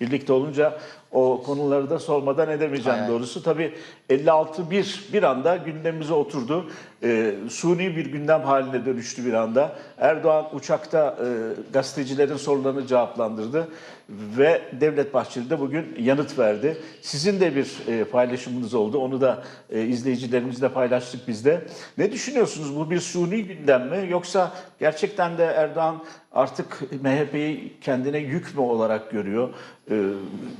birlikte olunca o konuları da sormadan edemeyeceğim Aynen. doğrusu. Tabii 56-1 bir anda gündemimize oturdu. Ee, suni bir gündem haline dönüştü bir anda. Erdoğan uçakta e, gazetecilerin sorularını cevaplandırdı ve Devlet Bahçeli de bugün yanıt verdi. Sizin de bir e, paylaşımınız oldu. Onu da e, izleyicilerimizle paylaştık biz de. Ne düşünüyorsunuz? Bu bir suni gündem mi? Yoksa gerçekten de Erdoğan artık MHP'yi kendine yük mü olarak görüyor? Ee,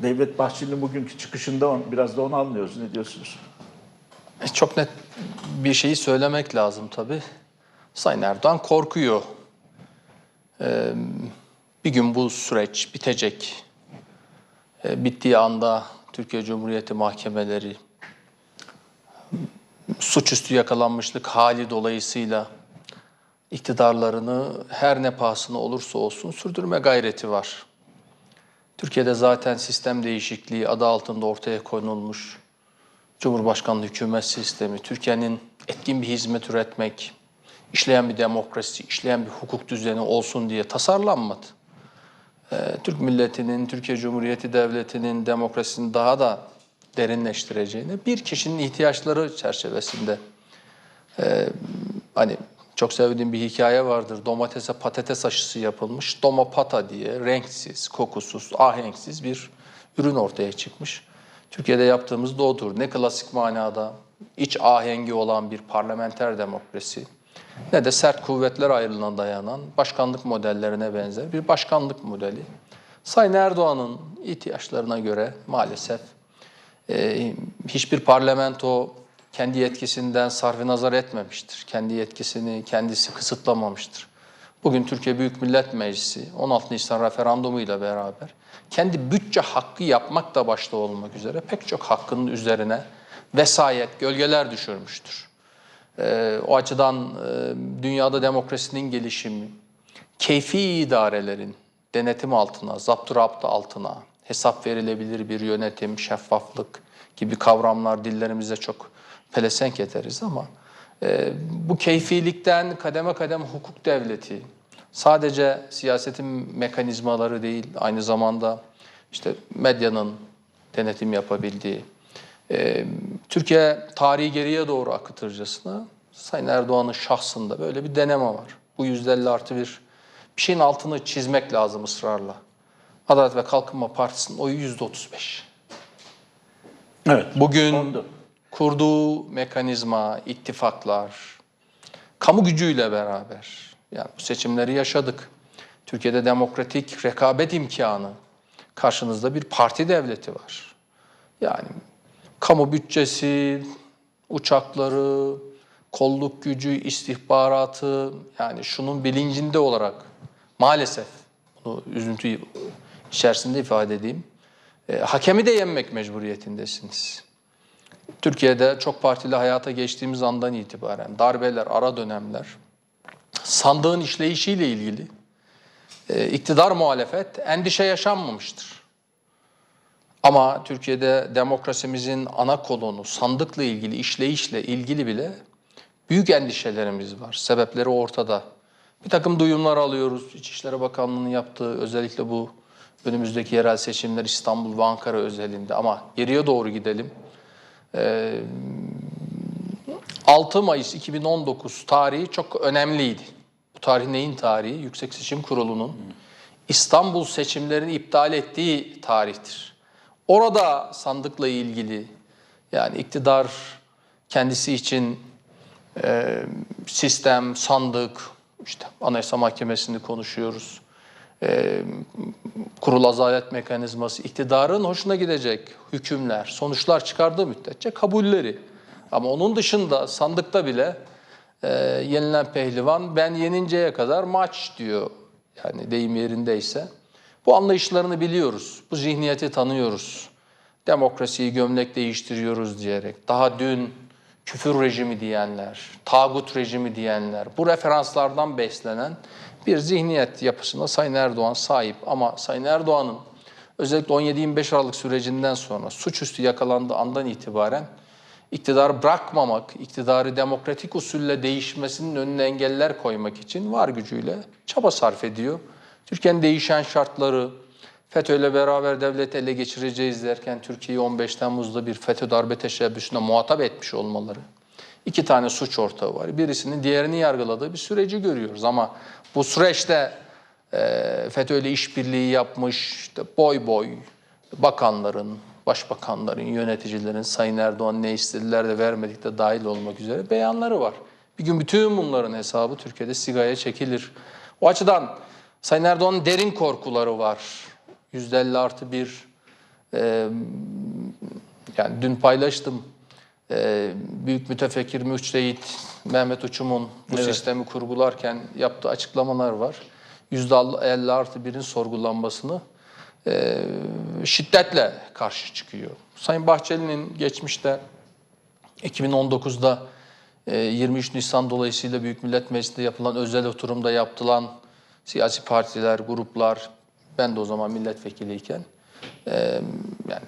Devlet Bahçeli'nin bugünkü çıkışında on- biraz da onu anlıyoruz. Ne diyorsunuz? E, Çok net bir şeyi söylemek lazım tabii. Sayın Erdoğan korkuyor. Ee, bir gün bu süreç bitecek. Ee, bittiği anda Türkiye Cumhuriyeti mahkemeleri suçüstü yakalanmışlık hali dolayısıyla iktidarlarını her ne pahasına olursa olsun sürdürme gayreti var. Türkiye'de zaten sistem değişikliği adı altında ortaya konulmuş Cumhurbaşkanlığı hükümet sistemi, Türkiye'nin etkin bir hizmet üretmek, işleyen bir demokrasi, işleyen bir hukuk düzeni olsun diye tasarlanmadı. Ee, Türk milletinin, Türkiye Cumhuriyeti Devleti'nin demokrasisini daha da derinleştireceğine bir kişinin ihtiyaçları çerçevesinde ee, hani çok sevdiğim bir hikaye vardır. Domatese patates aşısı yapılmış. Domapata diye renksiz, kokusuz, ahenksiz bir ürün ortaya çıkmış. Türkiye'de yaptığımız da odur. Ne klasik manada iç ahengi olan bir parlamenter demokrasi ne de sert kuvvetler ayrılığına dayanan başkanlık modellerine benzer bir başkanlık modeli. Sayın Erdoğan'ın ihtiyaçlarına göre maalesef e, hiçbir parlamento kendi yetkisinden sarf nazar etmemiştir. Kendi yetkisini kendisi kısıtlamamıştır. Bugün Türkiye Büyük Millet Meclisi 16 Nisan referandumuyla beraber kendi bütçe hakkı yapmak da başta olmak üzere pek çok hakkının üzerine vesayet, gölgeler düşürmüştür. Ee, o açıdan e, dünyada demokrasinin gelişimi, keyfi idarelerin denetim altına, zapturapt altına, hesap verilebilir bir yönetim, şeffaflık gibi kavramlar dillerimize çok pelesenk ederiz ama e, bu keyfilikten kademe kademe hukuk devleti, sadece siyasetin mekanizmaları değil, aynı zamanda işte medyanın denetim yapabildiği, ee, Türkiye tarihi geriye doğru akıtırcasına Sayın Erdoğan'ın şahsında böyle bir deneme var. Bu yüzde elli artı bir bir şeyin altını çizmek lazım ısrarla. Adalet ve Kalkınma Partisi'nin oyu yüzde otuz beş. Evet. Bugün Oldu. Kurduğu mekanizma, ittifaklar, kamu gücüyle beraber yani bu seçimleri yaşadık. Türkiye'de demokratik rekabet imkanı, karşınızda bir parti devleti var. Yani kamu bütçesi, uçakları, kolluk gücü, istihbaratı yani şunun bilincinde olarak maalesef bunu üzüntü içerisinde ifade edeyim. e, hakemi de yenmek mecburiyetindesiniz. Türkiye'de çok partili hayata geçtiğimiz andan itibaren darbeler, ara dönemler, sandığın işleyişiyle ilgili e, iktidar muhalefet endişe yaşanmamıştır. Ama Türkiye'de demokrasimizin ana kolonu sandıkla ilgili, işleyişle ilgili bile büyük endişelerimiz var. Sebepleri ortada. Bir takım duyumlar alıyoruz. İçişleri Bakanlığı'nın yaptığı özellikle bu önümüzdeki yerel seçimler İstanbul ve Ankara özelinde ama geriye doğru gidelim. Ee, 6 Mayıs 2019 tarihi çok önemliydi. Bu tarih neyin tarihi? Yüksek Seçim Kurulu'nun İstanbul seçimlerini iptal ettiği tarihtir. Orada sandıkla ilgili yani iktidar kendisi için e, sistem, sandık, işte Anayasa Mahkemesi'ni konuşuyoruz. E, kurul azalet mekanizması, iktidarın hoşuna gidecek hükümler, sonuçlar çıkardığı müddetçe kabulleri. Ama onun dışında sandıkta bile e, yenilen pehlivan ben yeninceye kadar maç diyor. Yani deyim yerindeyse. Bu anlayışlarını biliyoruz. Bu zihniyeti tanıyoruz. Demokrasiyi gömlek değiştiriyoruz diyerek. Daha dün küfür rejimi diyenler, tağut rejimi diyenler, bu referanslardan beslenen bir zihniyet yapısına Sayın Erdoğan sahip. Ama Sayın Erdoğan'ın özellikle 17-25 Aralık sürecinden sonra suçüstü yakalandığı andan itibaren iktidarı bırakmamak, iktidarı demokratik usulle değişmesinin önüne engeller koymak için var gücüyle çaba sarf ediyor. Türkiye'nin değişen şartları, FETÖ'yle beraber devleti ele geçireceğiz derken Türkiye'yi 15 Temmuz'da bir FETÖ darbe teşebbüsüne muhatap etmiş olmaları. İki tane suç ortağı var. Birisinin diğerini yargıladığı bir süreci görüyoruz ama bu süreçte e, FETÖ'yle işbirliği yapmış işte boy boy bakanların, başbakanların, yöneticilerin Sayın Erdoğan ne istediler de vermedik de dahil olmak üzere beyanları var. Bir gün bütün bunların hesabı Türkiye'de sigaya çekilir. O açıdan Sayın Erdoğan'ın derin korkuları var. %50 artı bir e, yani dün paylaştım. Ee, büyük mütefekkir müçtehit Mehmet Uçum'un bu sistemi kurgularken yaptığı açıklamalar var. %50 artı birin sorgulanmasını e, şiddetle karşı çıkıyor. Sayın Bahçeli'nin geçmişte 2019'da e, 23 Nisan dolayısıyla Büyük Millet Meclisi'nde yapılan özel oturumda yapılan siyasi partiler, gruplar, ben de o zaman milletvekiliyken e, yani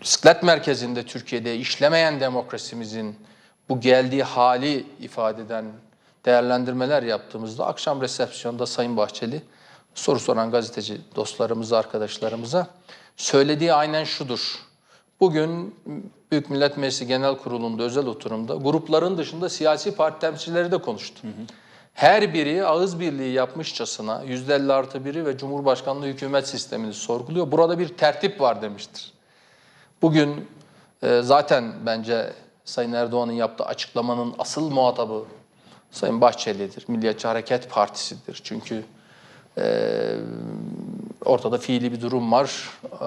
bisiklet merkezinde Türkiye'de işlemeyen demokrasimizin bu geldiği hali ifade eden değerlendirmeler yaptığımızda akşam resepsiyonda Sayın Bahçeli soru soran gazeteci dostlarımıza, arkadaşlarımıza söylediği aynen şudur. Bugün Büyük Millet Meclisi Genel Kurulu'nda özel oturumda grupların dışında siyasi parti temsilcileri de konuştu. Her biri ağız birliği yapmışçasına %50 artı biri ve Cumhurbaşkanlığı hükümet sistemini sorguluyor. Burada bir tertip var demiştir. Bugün e, zaten bence Sayın Erdoğan'ın yaptığı açıklamanın asıl muhatabı Sayın Bahçeli'dir. Milliyetçi Hareket Partisi'dir. Çünkü e, ortada fiili bir durum var. E,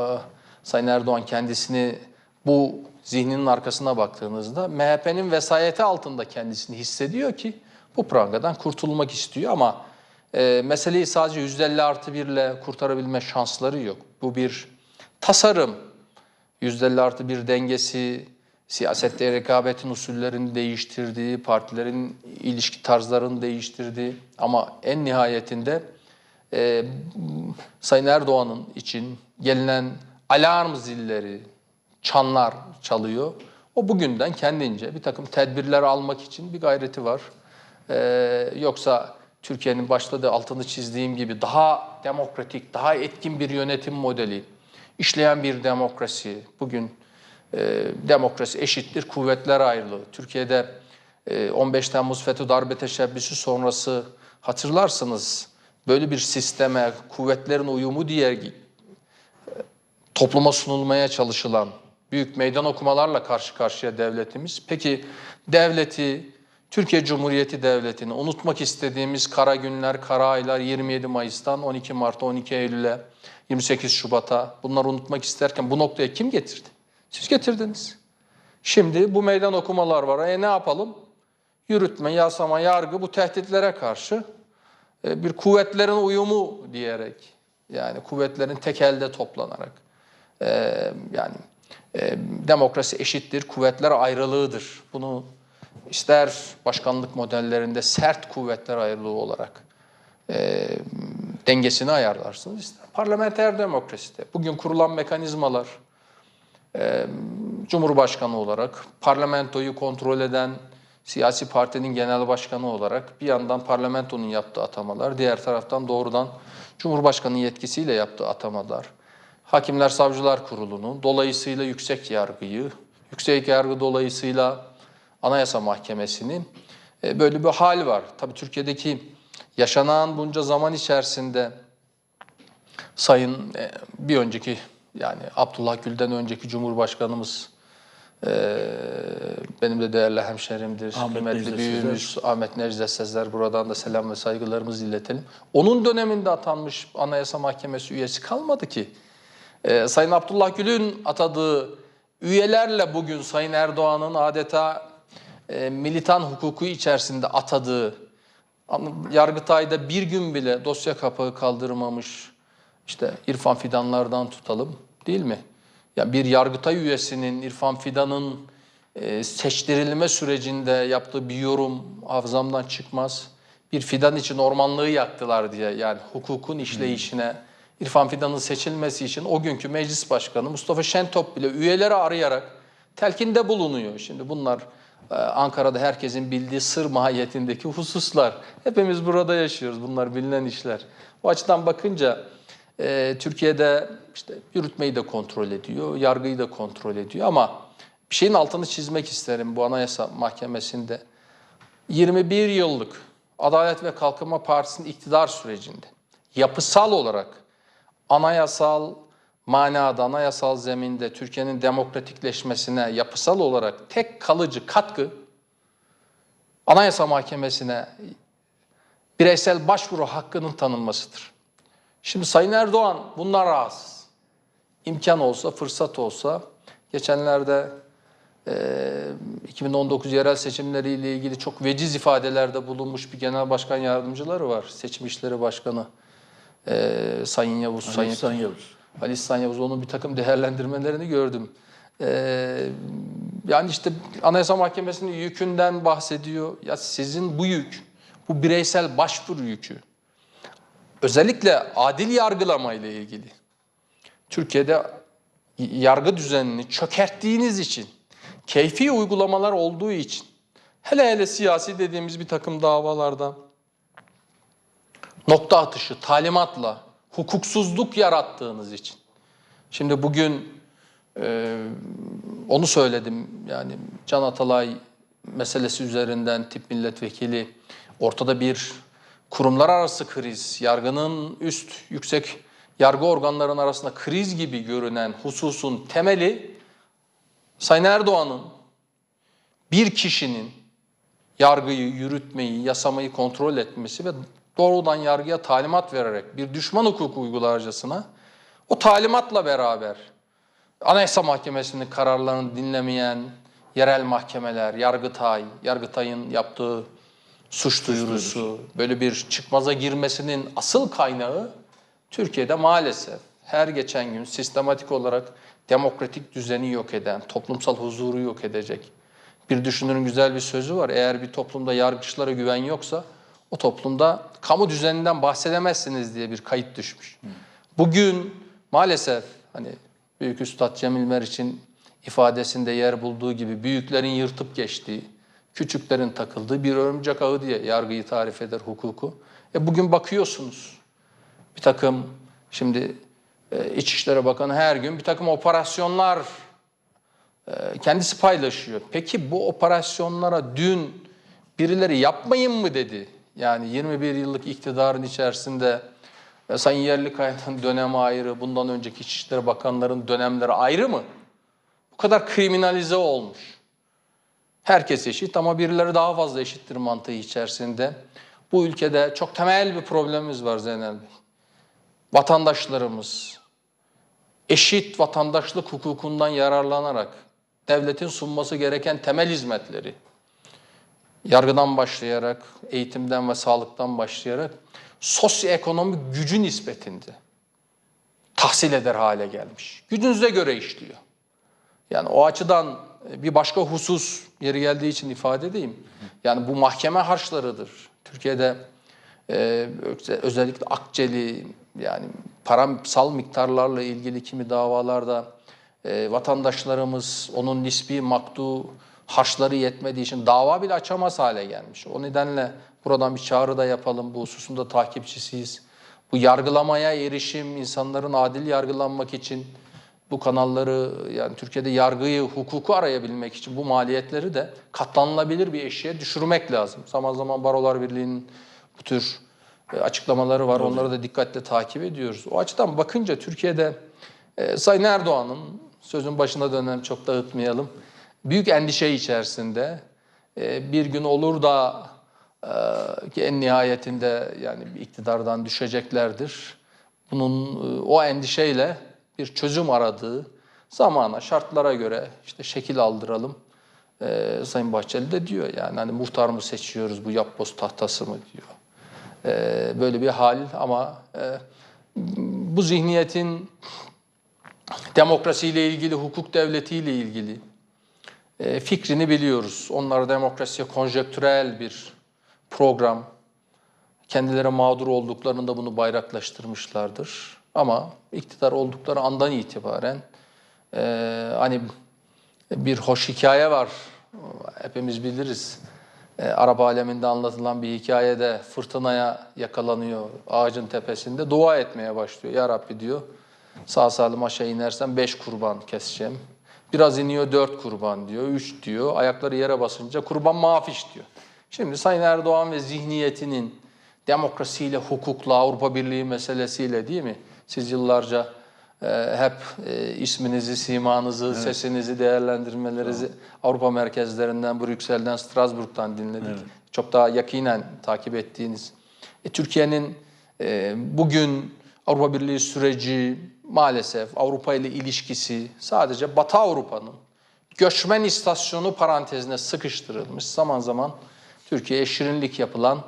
Sayın Erdoğan kendisini bu zihninin arkasına baktığınızda MHP'nin vesayeti altında kendisini hissediyor ki bu prangadan kurtulmak istiyor ama e, meseleyi sadece %50 artı birle kurtarabilme şansları yok. Bu bir tasarım, %50 artı bir dengesi, siyasette rekabetin usullerini değiştirdiği, partilerin ilişki tarzlarını değiştirdiği ama en nihayetinde e, Sayın Erdoğan'ın için gelinen alarm zilleri, çanlar çalıyor. O bugünden kendince bir takım tedbirler almak için bir gayreti var. E, yoksa Türkiye'nin başladığı altını çizdiğim gibi daha demokratik, daha etkin bir yönetim modeli, işleyen bir demokrasi. Bugün e, demokrasi eşittir kuvvetler ayrılığı. Türkiye'de e, 15 Temmuz FETÖ darbe teşebbüsü sonrası hatırlarsınız böyle bir sisteme kuvvetlerin uyumu diye e, topluma sunulmaya çalışılan büyük meydan okumalarla karşı karşıya devletimiz. Peki devleti, Türkiye Cumhuriyeti Devleti'ni unutmak istediğimiz kara günler, kara aylar 27 Mayıs'tan 12 Mart'a, 12 Eylül'e, 28 Şubat'a bunları unutmak isterken bu noktaya kim getirdi? Siz getirdiniz. Şimdi bu meydan okumalar var. E ne yapalım? Yürütme, yasama, yargı bu tehditlere karşı e, bir kuvvetlerin uyumu diyerek yani kuvvetlerin tek elde toplanarak e, yani e, demokrasi eşittir, kuvvetler ayrılığıdır. Bunu ister başkanlık modellerinde sert kuvvetler ayrılığı olarak e, dengesini ayarlarsınız. ister parlamenter demokraside. Bugün kurulan mekanizmalar e, Cumhurbaşkanı olarak parlamentoyu kontrol eden siyasi partinin genel başkanı olarak bir yandan parlamentonun yaptığı atamalar, diğer taraftan doğrudan Cumhurbaşkanı yetkisiyle yaptığı atamalar, Hakimler Savcılar Kurulu'nu, dolayısıyla yüksek yargıyı, yüksek yargı dolayısıyla Anayasa Mahkemesi'nin e, böyle bir hal var. Tabii Türkiye'deki yaşanan bunca zaman içerisinde Sayın e, bir önceki yani Abdullah Gül'den önceki Cumhurbaşkanımız e, benim de değerli hemşerimdir. Ahmet Kıymetli büyüğümüz Ahmet Necdet Sezer. Buradan da selam ve saygılarımızı iletelim. Onun döneminde atanmış Anayasa Mahkemesi üyesi kalmadı ki. Sayın Abdullah Gül'ün atadığı üyelerle bugün Sayın Erdoğan'ın adeta e, militan hukuku içerisinde atadığı ama Yargıtay'da bir gün bile dosya kapağı kaldırmamış işte İrfan Fidanlardan tutalım değil mi? Ya bir Yargıtay üyesinin İrfan Fidan'ın e, seçtirilme sürecinde yaptığı bir yorum hafızamdan çıkmaz. Bir fidan için ormanlığı yaktılar diye yani hukukun işleyişine İrfan Fidan'ın seçilmesi için o günkü meclis başkanı Mustafa Şentop bile üyeleri arayarak telkinde bulunuyor. Şimdi bunlar Ankara'da herkesin bildiği sır mahiyetindeki hususlar. Hepimiz burada yaşıyoruz. Bunlar bilinen işler. O açıdan bakınca e, Türkiye'de işte yürütmeyi de kontrol ediyor, yargıyı da kontrol ediyor ama bir şeyin altını çizmek isterim bu Anayasa Mahkemesi'nde. 21 yıllık Adalet ve Kalkınma Partisi'nin iktidar sürecinde yapısal olarak anayasal manada, anayasal zeminde Türkiye'nin demokratikleşmesine yapısal olarak tek kalıcı katkı Anayasa Mahkemesi'ne bireysel başvuru hakkının tanınmasıdır. Şimdi Sayın Erdoğan bunlar rahatsız. İmkan olsa, fırsat olsa geçenlerde e, 2019 yerel seçimleriyle ilgili çok veciz ifadelerde bulunmuş bir genel başkan yardımcıları var. Seçim İşleri Başkanı e, Sayın Yavuz, Sayın İhsan Yavuz. Ali İhsan Yavuz onun bir takım değerlendirmelerini gördüm. Ee, yani işte Anayasa Mahkemesi'nin yükünden bahsediyor. Ya sizin bu yük, bu bireysel başvuru yükü, özellikle adil yargılama ile ilgili Türkiye'de yargı düzenini çökerttiğiniz için, keyfi uygulamalar olduğu için, hele hele siyasi dediğimiz bir takım davalarda nokta atışı, talimatla hukuksuzluk yarattığınız için. Şimdi bugün e, onu söyledim yani Can Atalay meselesi üzerinden tip milletvekili ortada bir kurumlar arası kriz, yargının üst yüksek yargı organlarının arasında kriz gibi görünen hususun temeli Sayın Erdoğan'ın bir kişinin yargıyı, yürütmeyi, yasamayı kontrol etmesi ve doğrudan yargıya talimat vererek bir düşman hukuku uygularcasına o talimatla beraber Anayasa Mahkemesi'nin kararlarını dinlemeyen yerel mahkemeler, Yargıtay, Yargıtay'ın yaptığı suç duyurusu, böyle bir çıkmaza girmesinin asıl kaynağı Türkiye'de maalesef her geçen gün sistematik olarak demokratik düzeni yok eden, toplumsal huzuru yok edecek. Bir düşünürün güzel bir sözü var. Eğer bir toplumda yargıçlara güven yoksa o toplumda kamu düzeninden bahsedemezsiniz diye bir kayıt düşmüş. Bugün maalesef hani Büyük Üstad Cemil Meriç'in ifadesinde yer bulduğu gibi büyüklerin yırtıp geçtiği, küçüklerin takıldığı bir örümcek ağı diye yargıyı tarif eder hukuku. E bugün bakıyorsunuz bir takım şimdi e, İçişleri Bakanı her gün bir takım operasyonlar e, kendisi paylaşıyor. Peki bu operasyonlara dün birileri yapmayın mı dedi? Yani 21 yıllık iktidarın içerisinde e, Sayın Yerlikaya'nın dönemi ayrı, bundan önceki İçişleri Bakanların dönemleri ayrı mı? Bu kadar kriminalize olmuş. Herkes eşit ama birileri daha fazla eşittir mantığı içerisinde. Bu ülkede çok temel bir problemimiz var Zeynel Bey. Vatandaşlarımız eşit vatandaşlık hukukundan yararlanarak devletin sunması gereken temel hizmetleri yargıdan başlayarak, eğitimden ve sağlıktan başlayarak sosyoekonomik gücü nispetinde tahsil eder hale gelmiş. Gücünüze göre işliyor. Yani o açıdan bir başka husus yeri geldiği için ifade edeyim. Yani bu mahkeme harçlarıdır. Türkiye'de e, özellikle akçeli yani parasal miktarlarla ilgili kimi davalarda e, vatandaşlarımız onun nispi maktu harçları yetmediği için dava bile açamaz hale gelmiş. O nedenle buradan bir çağrı da yapalım. Bu hususunda takipçisiyiz. Bu yargılamaya erişim, insanların adil yargılanmak için bu kanalları yani Türkiye'de yargıyı, hukuku arayabilmek için bu maliyetleri de katlanılabilir bir eşiğe düşürmek lazım. Zaman zaman Barolar Birliği'nin bu tür e, açıklamaları var. Onları da dikkatle takip ediyoruz. O açıdan bakınca Türkiye'de e, Sayın Erdoğan'ın sözün başına dönen çok dağıtmayalım. Büyük endişe içerisinde e, bir gün olur da e, ki en nihayetinde yani iktidardan düşeceklerdir. Bunun e, o endişeyle bir çözüm aradığı zamana, şartlara göre işte şekil aldıralım. E, Sayın Bahçeli de diyor yani hani muhtar mı seçiyoruz bu yapboz tahtası mı diyor. Böyle bir hal ama bu zihniyetin demokrasiyle ilgili, hukuk devletiyle ilgili fikrini biliyoruz. Onlar demokrasiye konjektürel bir program. Kendileri mağdur olduklarında bunu bayraklaştırmışlardır. Ama iktidar oldukları andan itibaren e, hani bir hoş hikaye var. Hepimiz biliriz. e, Arap aleminde anlatılan bir hikayede fırtınaya yakalanıyor ağacın tepesinde. Dua etmeye başlıyor. Ya Rabbi diyor sağ salim aşağı inersen beş kurban keseceğim. Biraz iniyor dört kurban diyor, üç diyor. Ayakları yere basınca kurban mafiş diyor. Şimdi Sayın Erdoğan ve zihniyetinin demokrasiyle, hukukla, Avrupa Birliği meselesiyle değil mi? Siz yıllarca e, hep e, isminizi, simanızı, sesinizi, değerlendirmelerinizi Avrupa merkezlerinden, Brüksel'den, Strasbourg'dan dinledik. Çok daha yakinen takip ettiğiniz. E, Türkiye'nin e, bugün Avrupa Birliği süreci maalesef Avrupa ile ilişkisi sadece Batı Avrupa'nın göçmen istasyonu parantezine sıkıştırılmış zaman zaman Türkiye'ye şirinlik yapılan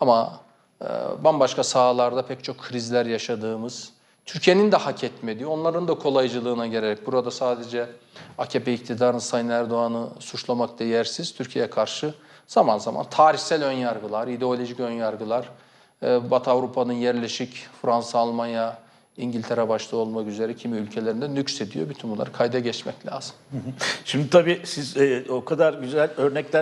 ama e, bambaşka sahalarda pek çok krizler yaşadığımız, Türkiye'nin de hak etmediği, onların da kolaycılığına gerek. Burada sadece AKP iktidarını Sayın Erdoğan'ı suçlamak da yersiz. Türkiye'ye karşı zaman zaman tarihsel önyargılar, ideolojik önyargılar, e, Batı Avrupa'nın yerleşik Fransa, Almanya, İngiltere başta olmak üzere kimi ülkelerinde nüksediyor. Bütün bunları kayda geçmek lazım. Şimdi tabii siz e, o kadar güzel örnekler